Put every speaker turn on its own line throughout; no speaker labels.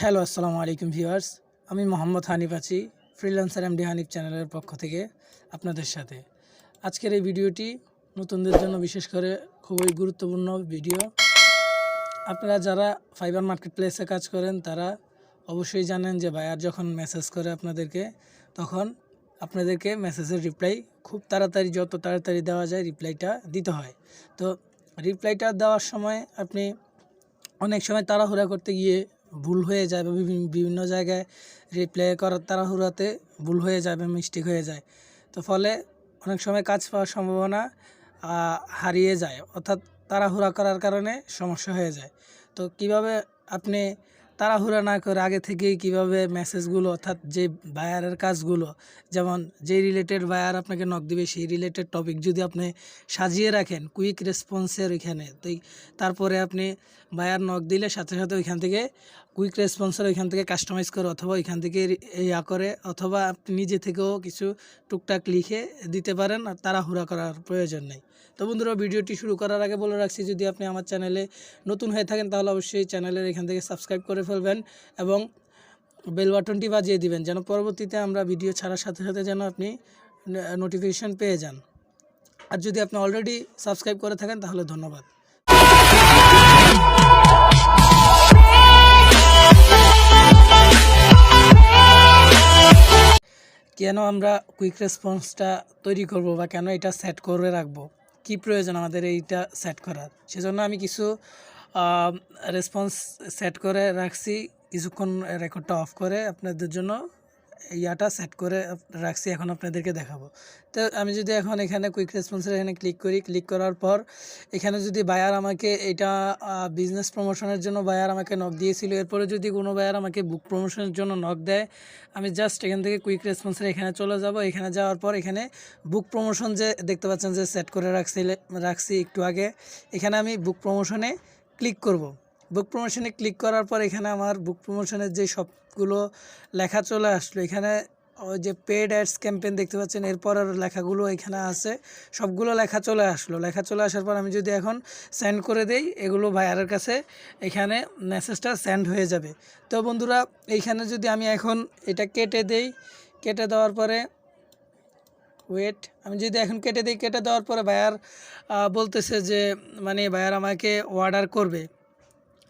Hello, আসসালামু আলাইকুম viewers. আমি মোহাম্মদ হানিফ আছি, ফ্রিল্যান্সার এমডি হানিফ চ্যানেলের পক্ষ থেকে আপনাদের সাথে। আজকের এই ভিডিওটি নতুনদের জন্য বিশেষ করে খুবই গুরুত্বপূর্ণ ভিডিও। আপনারা যারা ফাইবার মার্কেট প্লেসে কাজ করেন, তারা অবশ্যই জানেন যে বায়ার যখন মেসেজ করে আপনাদেরকে, তখন আপনাদেরকে মেসেজের রিপ্লাই খুব তাড়াতাড়ি, যত তাড়াতাড়ি দেওয়া যায়, রিপ্লাইটা দিতে হয়। তো রিপ্লাইটা দেওয়ার সময় আপনি অনেক সময় তাড়াহুড়া করতে গিয়ে ভুল হয়ে যায় বা বিভিন্ন জায়গায় রিপ্লে করার তাড়াহুড়াতে ভুল হয়ে যায় বা মিস্টেক হয়ে যায়। তো ফলে অনেক সময় কাজ পাওয়ার সম্ভাবনা হারিয়ে যায়। অর্থাৎ তাড়াহুড়া করার কারণে সমস্যা হয়ে যায়। তো কীভাবে আপনি তাড়াহুড়া না করে আগে থেকেই কীভাবে মেসেজগুলো অর্থাৎ যে বায়ারের কাজগুলো, যেমন যে রিলেটেড বায়ার আপনাকে নক দিবে, সেই রিলেটেড টপিক যদি আপনি সাজিয়ে রাখেন কুইক রেসপন্সের ওইখানে, তো তারপরে আপনি বায়ার নক দিলে সাথে সাথে ওইখান থেকে কুইক রেসপন্সের ওইখান থেকে কাস্টমাইজ করে অথবা ওইখান থেকে ইয়া করে অথবা আপনি নিজে থেকেও কিছু টুকটাক লিখে দিতে পারেন আর তাড়াহুড়া করার প্রয়োজন নেই। তো বন্ধুরা, ভিডিওটি শুরু করার আগে বলে রাখছি, যদি আপনি আমার চ্যানেলে নতুন হয়ে থাকেন তাহলে অবশ্যই চ্যানেলের এখান থেকে সাবস্ক্রাইব করে ফেলবেন এবং বেল বাটনটি বাজিয়ে দিবেন, যেন পরবর্তীতে আমরা ভিডিও ছাড়ার সাথে সাথে যেন আপনি নোটিফিকেশান পেয়ে যান। আর যদি আপনি অলরেডি সাবস্ক্রাইব করে থাকেন তাহলে ধন্যবাদ। কেন আমরা কুইক রেসপন্সটা তৈরি করব বা কেন এটা সেট করে রাখব? কি প্রয়োজন আমাদের এইটা সেট করার? সেজন্য আমি কিছু রেসপন্স সেট করে রাখছি। কিছুক্ষণ রেকর্ডটা অফ করে আপনাদের জন্য। ইয়াটা সেট করে রাখছি, এখন আপনাদেরকে দেখাবো। তো আমি যদি এখন এখানে কুইক রেসপন্সের এখানে ক্লিক করি ক্লিক করার পর এখানে যদি বায়ার আমাকে এটা বিজনেস প্রমোশনের জন্য বায়ার আমাকে নক দিয়েছিল, এরপরে যদি কোনো বায়ার আমাকে বুক প্রমোশনের জন্য নক দেয়, আমি জাস্ট এখান থেকে কুইক রেসপন্সের এখানে চলে যাব। এখানে যাওয়ার পর এখানে বুক প্রমোশন যে, দেখতে পাচ্ছেন যে সেট করে রাখছি রাখছি একটু আগে। এখানে আমি বুক প্রমোশনে ক্লিক করব। বুক প্রমোশনে ক্লিক করার পর এখানে আমার বুক প্রমোশনের যে সবগুলো লেখা চলে আসলো। এখানে ওই যে পেড অ্যাডস ক্যাম্পেন দেখতে পাচ্ছেন এরপরের লেখাগুলো এখানে আছে। সবগুলো লেখা চলে আসলো। লেখা চলে আসার পর আমি যদি এখন সেন্ড করে দেই এগুলো ভাইয়ারের কাছে এখানে মেসেজটা সেন্ড হয়ে যাবে। তো বন্ধুরা এইখানে যদি আমি এখন এটা কেটে দেই কেটে দেওয়ার পরে ওয়েট আমি যদি এখন কেটে দিই কেটে দেওয়ার পরে আহ, বলতেছে যে মানে বায়ার আমাকে অর্ডার করবে।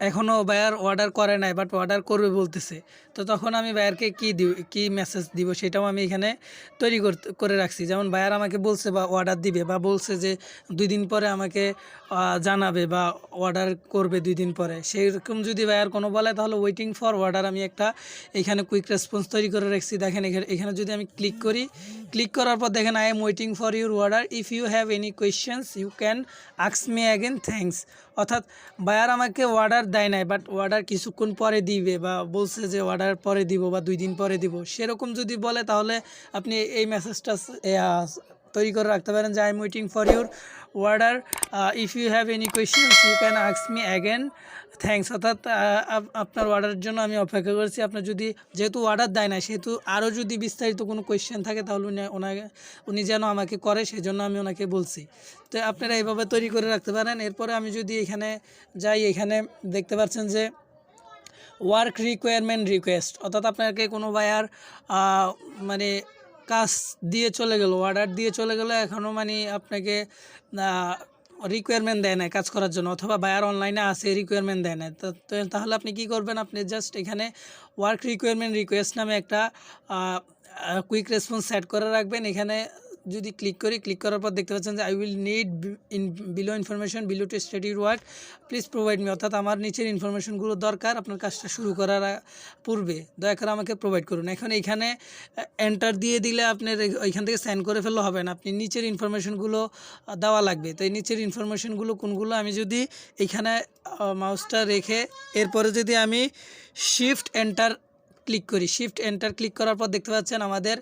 এখনও বায়ার অর্ডার করে নাই বাট অর্ডার করবে বলতেছে। তো তখন আমি বায়ারকে কী দিব কী মেসেজ দিব সেটাও আমি এখানে তৈরি করে রাখছি। যেমন বায়ার আমাকে বলছে বা অর্ডার দিবে বা বলছে যে দুই দিন পরে আমাকে জানাবে বা অর্ডার করবে দুই দিন পরে। সেরকম যদি বায়ার কোনো বলে, তাহলে ওয়েটিং ফর অর্ডার আমি একটা এখানে কুইক রেসপন্স তৈরি করে রাখছি। দেখেন এখানে এখানে যদি আমি ক্লিক করি ক্লিক করার পর দেখেন I am waiting for your order if you have any questions you can আক্স me again thanks অর্থাৎ বায়ার আমাকে অর্ডার দেয় নাই বাট অর্ডার কিছুক্ষণ পরে দিবে বা বলছে যে অর্ডার পরে দিব বা দুই দিন পরে দিব। সেরকম যদি বলে তাহলে আপনি এই মেসেজটা তৈরি করে রাখতে পারেন। যে I am waiting for your order if you have any questions you can আক্স me again thanks অর্থাৎ আপ- আপনার অর্ডারের জন্য আমি অপেক্ষা করছি। আপনার যদি, যেহেতু অর্ডার দেয় না সেহেতু আরও যদি বিস্তারিত কোনো কোয়েশ্চেন থাকে, তাহলে উনি ওনাকে উনি যেন আমাকে করে সেই জন্য আমি ওনাকে বলছি। তো আপনারা এইভাবে তৈরি করে রাখতে পারেন। এরপরে আমি যদি এখানে যাই, এখানে দেখতে পাচ্ছেন যে ওয়ার্ক রিকোয়ারমেন্ট রিকোয়েস্ট অর্থাৎ আপনাকে কোনো বায়ার মানে কাজ দিয়ে চলে গেল অর্ডার দিয়ে চলে গেল এখনও মানে আপনাকে রিকোয়ারমেন্ট দেয় না কাজ করার জন্য, অথবা বায়ার অনলাইনে আসে রিকোয়ারমেন্ট দেয় না তো তাহলে আপনি কি করবেন? আপনি জাস্ট এখানে ওয়ার্ক রিকোয়ারমেন্ট রিকোয়েস্ট নামে একটা কুইক রেসপন্স সেট করে রাখবেন। এখানে যদি ক্লিক করি ক্লিক করার পর দেখতে পাচ্ছেন যে I will need in below information below to study work please provide me অর্থাৎ আমার নিচের ইনফরমেশনগুলো দরকার আপনার কাজটা শুরু করার পূর্বে। দয়া করে আমাকে প্রোভাইড করুন। এখন এইখানে এন্টার দিয়ে দিলে আপনার ওইখান থেকে সাইন করে ফেললে হবে না। আপনি নিচের ইনফরমেশনগুলো দেওয়া লাগবে। তো এই নিচের ইনফরমেশনগুলো কোনগুলো? আমি যদি এইখানে মাউসটা রেখে, এরপরে যদি আমি শিফট এন্টার ক্লিক করি শিফট এন্টার ক্লিক করার পর দেখতে পাচ্ছেন আমাদের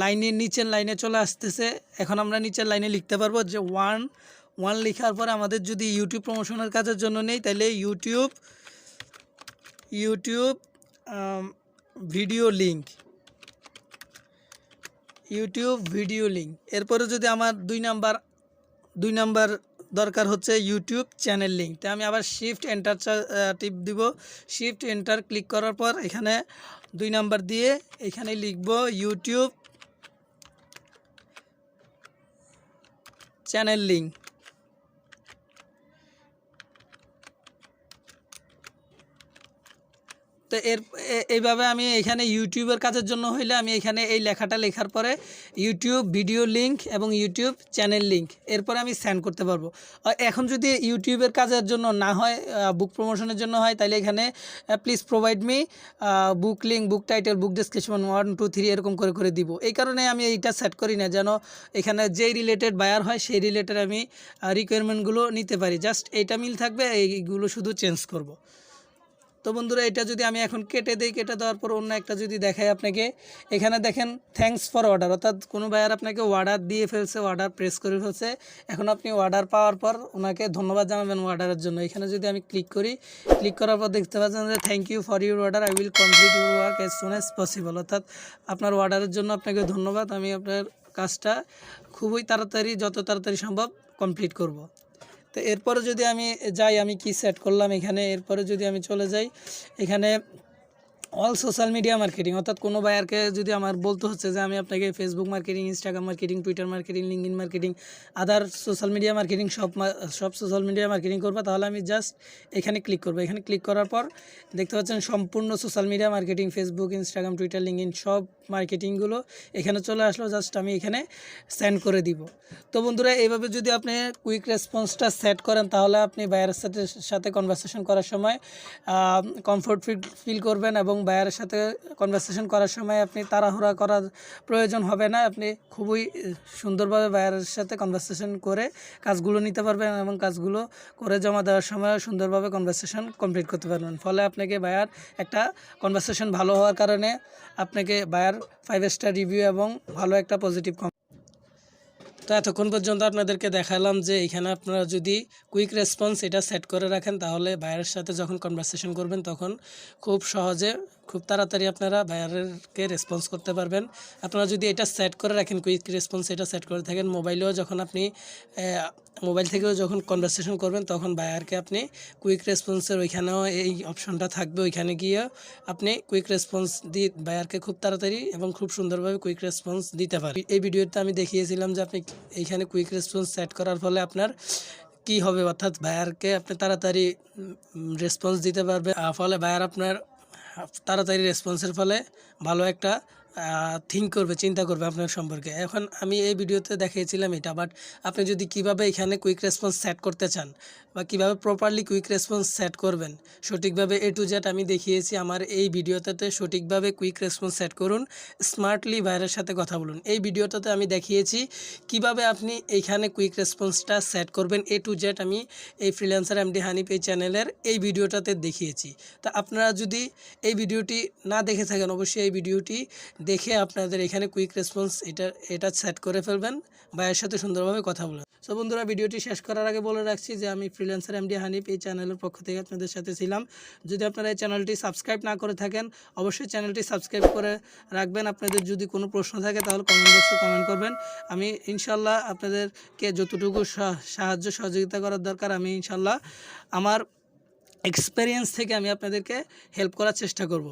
লাইনের নিচের লাইনে চলে আসতেছে। এখন আমরা নিচের লাইনে লিখতে পারব যে ওয়ান ওয়ান লেখার পরে আমাদের যদি ইউটিউব প্রমোশনের কাজের জন্য নেই, তাহলে YouTube YouTube video link YouTube video link এরপরে যদি আমার দুই নাম্বার দুই নাম্বার দরকার হচ্ছে ইউটিউব চ্যানেল লিঙ্ক তো আমি আবার শিফট এন্টার টিপ দিব। শিফট এন্টার ক্লিক করার পর এখানে দুই নাম্বার দিয়ে এখানে লিখব ইউটিউব চ্যানেল লিঙ্ক তো এর এইভাবে আমি এখানে ইউটিউবের কাজের জন্য হইলে আমি এখানে এই লেখাটা লেখার পরে ইউটিউব ভিডিও লিংক এবং ইউটিউব চ্যানেল লিংক এরপরে আমি সেন্ড করতে পারব। এখন যদি ইউটিউবের কাজের জন্য না হয় বুক প্রমোশনের জন্য হয় তাহলে এখানে please provide me book link book title book description one two three এরকম করে করে দিব। এই কারণে আমি এইটা সেট করি না, যেন এখানে যেই রিলেটেড বায়ার হয়, সেই রিলেটেড আমি রিকোয়ারমেন্টগুলো নিতে পারি। জাস্ট এইটা মিল থাকবে, এইগুলো শুধু চেঞ্জ করব। তো বন্ধুরা, এটা যদি আমি এখন কেটে দিই, কেটে দেওয়ার পর অন্য একটা যদি দেখাই আপনাকে, এখানে দেখেন থ্যাঙ্কস ফর অর্ডার অর্থাৎ কোনো বায়ার আপনাকে অর্ডার দিয়ে ফেলছে অর্ডার প্রেস করে ফেলছে। এখন আপনি অর্ডার পাওয়ার পর ওনাকে ধন্যবাদ জানাবেন অর্ডারের জন্য। এখানে যদি আমি ক্লিক করি ক্লিক করার পর দেখতে পাচ্ছেন যে thank you for your order I will complete your work as soon as possible অর্থাৎ আপনার অর্ডারের জন্য আপনাকে ধন্যবাদ। আমি আপনার কাজটা খুবই তাড়াতাড়ি, যত তাড়াতাড়ি সম্ভব কমপ্লিট করব। তো এরপরে যদি আমি যাই, আমি কি সেট করলাম এখানে, এরপরে যদি আমি চলে যাই, এখানে অল সোশ্যাল মিডিয়া মার্কেটিং অর্থাৎ কোনো বায়ারকে যদি আমার বলতে হচ্ছে যে আমি আপনাকে Facebook marketing Instagram marketing Twitter marketing LinkedIn marketing other social media marketing সব সব সোশ্যাল মিডিয়া মার্কেটিং করব, তাহলে আমি জাস্ট এখানে ক্লিক করব। এখানে ক্লিক করার পর দেখতে পাচ্ছেন সম্পূর্ণ social media marketing Facebook Instagram Twitter LinkedIn সব মার্কেটিংগুলো এখানে চলে আসলো জাস্ট আমি এখানে সেন্ড করে দিব। তো বন্ধুরা, এইভাবে যদি আপনি কুইক রেসপন্সটা সেট করেন, তাহলে আপনি বায়ারের সাথে সাথে কনভারসেশন করার সময় কমফোর্ট ফিল করবেন এবং বায়ারের সাথে কনভারসেশন করার সময় আপনি তাড়াহুড়া করার প্রয়োজন হবে না। আপনি খুবই সুন্দরভাবে বায়ারের সাথে কনভারসেশন করে কাজগুলো নিতে পারবেন এবং কাজগুলো করে জমা দেওয়ার সময় সুন্দরভাবে কনভারসেশন কমপ্লিট করতে পারবেন। ফলে আপনাকে বায়ার একটা কনভারসেশন ভালো হওয়ার কারণে আপনাকে বায়ার ফাইভ স্টার রিভিউ এবং ভালো একটা পজিটিভ তো এতক্ষণ পর্যন্ত আপনাদেরকে দেখালাম যে এখানে আপনারা যদি কুইক রেসপন্স এটা সেট করে রাখেন, তাহলে বায়ারের সাথে যখন কনভারসেশন করবেন, তখন খুব সহজে, খুব তাড়াতাড়ি আপনারা ভাইয়ারকে রেসপন্স করতে পারবেন। আপনারা যদি এটা সেট করে রাখেন কুইক রেসপন্স এটা সেট করে থাকেন মোবাইলেও যখন আপনি মোবাইল থেকেও যখন কনভারসেশন করবেন, তখন বায়ারকে আপনি কুইক রেসপন্সের ওইখানেও এই অপশনটা থাকবে। ওইখানে গিয়ে আপনি কুইক রেসপন্স দিয়ে বায়ারকে খুব তাড়াতাড়ি এবং খুব সুন্দরভাবে কুইক রেসপন্স দিতে পারেন। এই ভিডিওতে আমি দেখিয়েছিলাম যে আপনি এইখানে কুইক রেসপন্স সেট করার ফলে আপনার কি হবে? অর্থাৎ বায়ারকে আপনি তাড়াতাড়ি রেসপন্স দিতে পারবে ফলে বায়ার আপনার তাড়াতাড়ি রেসপন্সের ফলে ভালো একটা থিঙ্ক করবে, চিন্তা করবে আপনার সম্পর্কে। এখন আমি এই ভিডিওতে দেখিয়েছিলাম এটা বাট আপনি যদি কীভাবে এখানে কুইক রেসপন্স সেট করতে চান বা কীভাবে প্রপারলি কুইক রেসপন্স সেট করবেন, সঠিকভাবে এ টু জেড আমি দেখিয়েছি, আমার এই ভিডিওটাতে সঠিকভাবে কুইক রেসপন্স সেট করুন স্মার্টলি ভাইয়ের সাথে কথা বলুন। এই ভিডিওটাতে আমি দেখিয়েছি কীভাবে আপনি এইখানে কুইক রেসপন্সটা সেট করবেন। এ টু জেড আমি এই ফ্রিল্যান্সার এমডি হানিফ এই চ্যানেলের এই ভিডিওটাতে দেখিয়েছি। তা আপনারা যদি এই ভিডিওটি না দেখে থাকেন, অবশ্যই এই ভিডিওটি দেখে আপনাদের এখানে কুইক রেসপন্স এটা এটা সেট করে ফেলবেন, ভাইয়ের সাথে সুন্দরভাবে কথা বলবেন সো বন্ধুরা, ভিডিওটি শেষ করার আগে বলে রাখছি যে আমি ফ্রিল্যান্সার এমডি হানিফ এই চ্যানেলের পক্ষ থেকে আপনাদের সাথে ছিলাম। যদি আপনারা এই চ্যানেলটি সাবস্ক্রাইব না করে থাকেন, অবশ্যই চ্যানেলটি সাবস্ক্রাইব করে রাখবেন। আপনাদের যদি কোনো প্রশ্ন থাকে, তাহলে কমেন্ট বক্সে কমেন্ট করবেন। আমি ইনশাল্লাহ আপনাদেরকে যতটুকু সাহায্য সহযোগিতা করার দরকার, আমি ইনশাল্লাহ আমার এক্সপেরিয়েন্স থেকে আমি আপনাদেরকে হেল্প করার চেষ্টা করব।